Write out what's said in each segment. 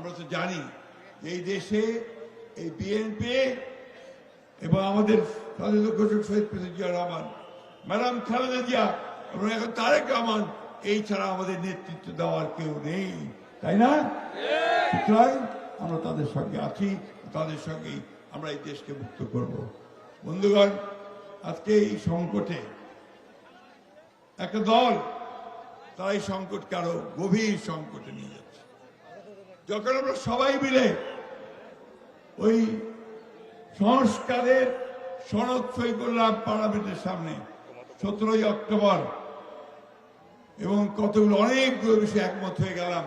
আমরা তো জানি এই দেশে, এই বিএনপি এবং আমাদের রহমান, ম্যাডাম খালেদা জিয়া এবং এখন তারেক রহমান, এই ছাড়া আমাদের নেতৃত্ব দেওয়ার কেউ নেই, তাই না? সুতরাং আমরা তাদের সঙ্গে আছি, তাদের সঙ্গেই আমরা এই দেশকে মুক্ত করব। বন্ধুগণ, আজকে এই সংকটে একটা দল, তারা এই সংকটকে আরও গভীর সংকটে নিয়ে যাচ্ছে। যখন আমরা সবাই মিলে ওই সংস্কারের সনদ সই করলাম পার্লামেন্টের সামনে সতেরোই অক্টোবর এবং কতগুলো অনেকগুলো বিষয়ে একমত হয়ে গেলাম,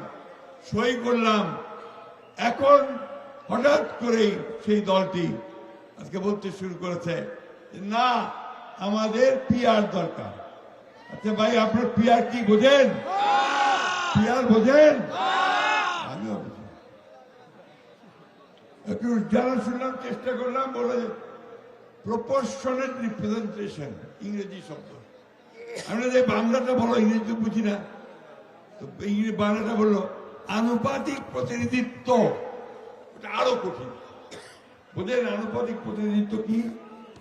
সই করলাম। এখন হঠাৎ করেই সেই দলটি আজকে বলতে শুরু করেছে না, আমাদের পিয়ার দরকার। আচ্ছা ভাই, আপনার পিয়ার কি, বোঝেন? পিয়ার বোঝেন আমিও বুঝি একটু জানা শুনলাম চেষ্টা করলাম বলে প্রপোর্শনেট রিপ্রেজেন্টেশন ইংরেজি শব্দ আমরা যে বাংলাটা বলো ইংরেজি বুঝি না তো ইংরেজি বাংলাটা বলল আনুপাতিক প্রতিনিধিত্ব ওটা আরও কঠিন বোঝেন আনুপাতিক প্রতিনিধিত্ব কি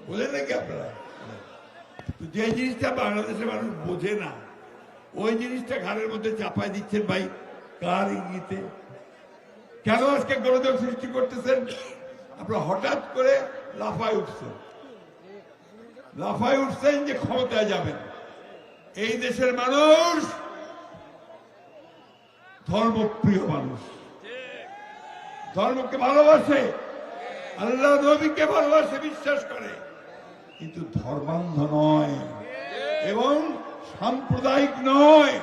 বোঝেন নাকি আপনারা তো যে জিনিসটা বাংলাদেশের মানুষ বোঝে না ওই জিনিসটা ঘাড়ের মধ্যে চাপায় দিচ্ছেন ভাই কার ইঙ্গিতে কেন আজকে গোলযোগ সৃষ্টি করতেছেন? আপনারা হঠাৎ করে লাফায় উঠছেন। লাফায় উঠছেন যে ক্ষমতায় যাবেন। এই দেশের মানুষ ধর্মপ্রিয় মানুষ। ধর্মকে ভালোবাসে আল্লাহ নবীকে ভালোবাসে, বিশ্বাস করে। কিন্তু ধর্মান্ধ নয় এবং সাম্প্রদায়িক নয়।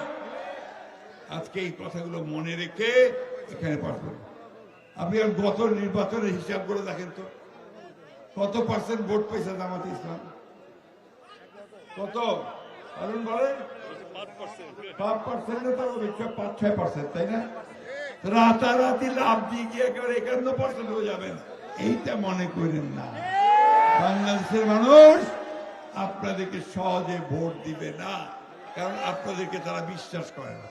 আজকে এই কথাগুলো মনে রেখে এখানে পাঠ আপনি গত নির্বাচনের হিসাব করে দেখেন তো। কত পার্সেন্ট ভোট পেয়েছে জামাতে ইসলাম? কত? অরুণ বলেন রাতারাতি গিয়ে এইটা মনে না। বাংলাদেশের মানুষ আপনাদেরকে ভোট দিবে না, কারণ আপনাদেরকে তারা বিশ্বাস করে না।